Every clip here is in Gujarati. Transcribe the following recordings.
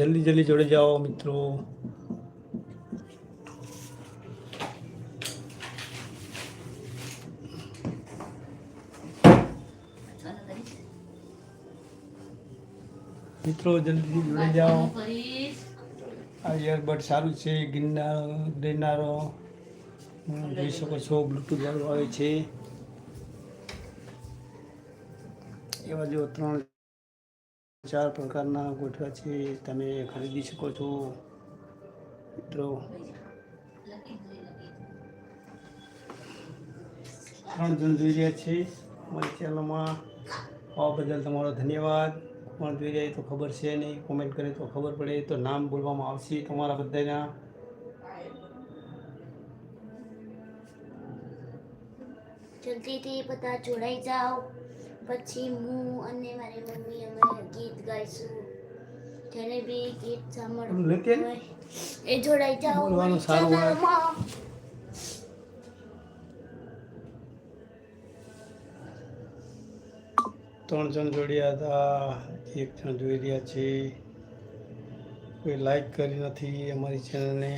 જલ્દી જલ્દી જોડે જાઓ મિત્રો. મિત્રો, જલ્દી જોડે જાઓ. આ ઇયરબડ સારું છે, ગિરનાર ગિરનારો જોઈ શકો છો બ્લૂટૂથ વાળું આવે છે. એવા જો ત્રણ ચાર પ્રકારના ગોઠવા છે. તમે ખરીદી શકો છો. મિત્રો. ત્રણ જણ જોઈ રહ્યા છે. મારી ચેનલમાં આવવા બદલ તમારો ધન્યવાદ. કોણ જોઈ રહ્યા તો ખબર છે નહીં. કોમેન્ટ કરે તો ખબર પડે. તો નામ બોલવામાં આવશે તમારા બધાના. જલ્દીથી બધા જોડાઈ જાઓ. પછી હું અને મારી મમ્મી અમે ગાઈશું. જેને બી ગીત સાંભળવું હોય એ જોડાઈ જાઓ બોલવાનું સારું ત્રણ જણ જોડ્યા હતા એક જણ જોઈ રહ્યા છે કોઈ લાઈક કરી નથી અમારી ચેનલને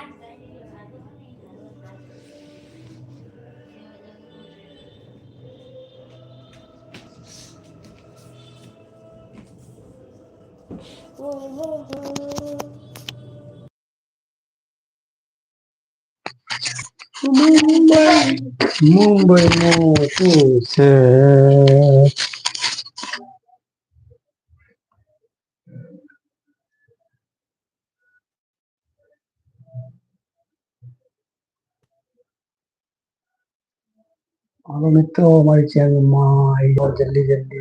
Mumbai, Mumbai, Mumbai, Mumbai, ఆమెతో మరిచామమ్మా అయ్యో జల్లి జల్లి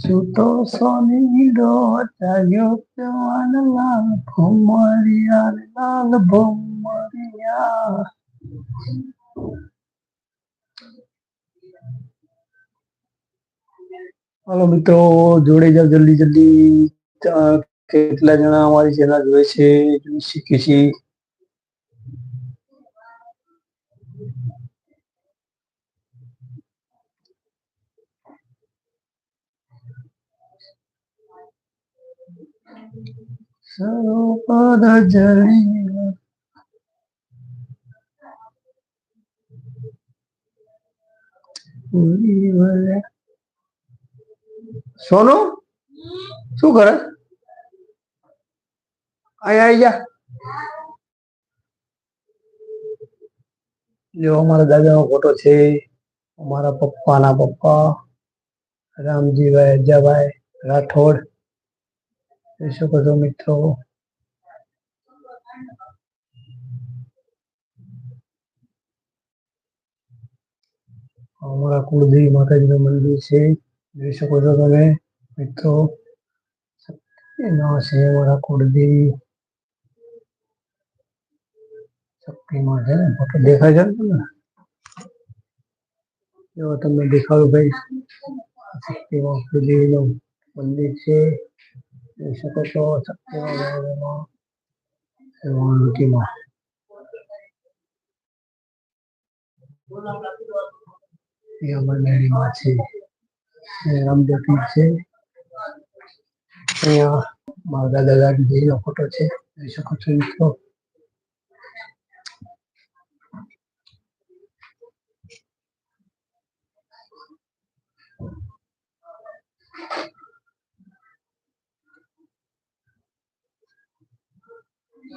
সুতো সনির লাল ভোমরিয়া লাল ভোমরিয়া ડો ચાલ્યો જવાન લાલ ભમરિયા રે લાલ ભમરિયા હાલો મિત્રો જોડે જાઓ જલ્દી જલ્દી અ, કેટલા જણા અમારી ચેનલ જોવે છે જોઈ શકીએ છીએ સરોપદ જળી પૂરી વળે. સોનુ શું કરે આય આઈ જા જો અમારા દાદાનો ફોટો છે અમારા પપ્પાના પપ્પા રામજીભાઈ અજાભાઈ રાઠોડ જોઈ શકો છો મિત્રો અમારા કુળદેવી માતાજીનું મંદિર છે જોઈ શકો છો તમે મિત્રો એના છે અમારા કુળદેવી શક્તિમાં છે ને ફોટો દેખાય છે ને તમને જો તમને દેખાડું ભાઈ શક્તિમાં કુળદેવીનું મંદિર છે જોઈ શકો છો શક્તિમાં મંદિરમાં એમાં એ અમરનેરીમાં છે રામજોટી છે અહીંયા મારા દાદા દાદી ફોટો છે જોઈ શકો છો મિત્રો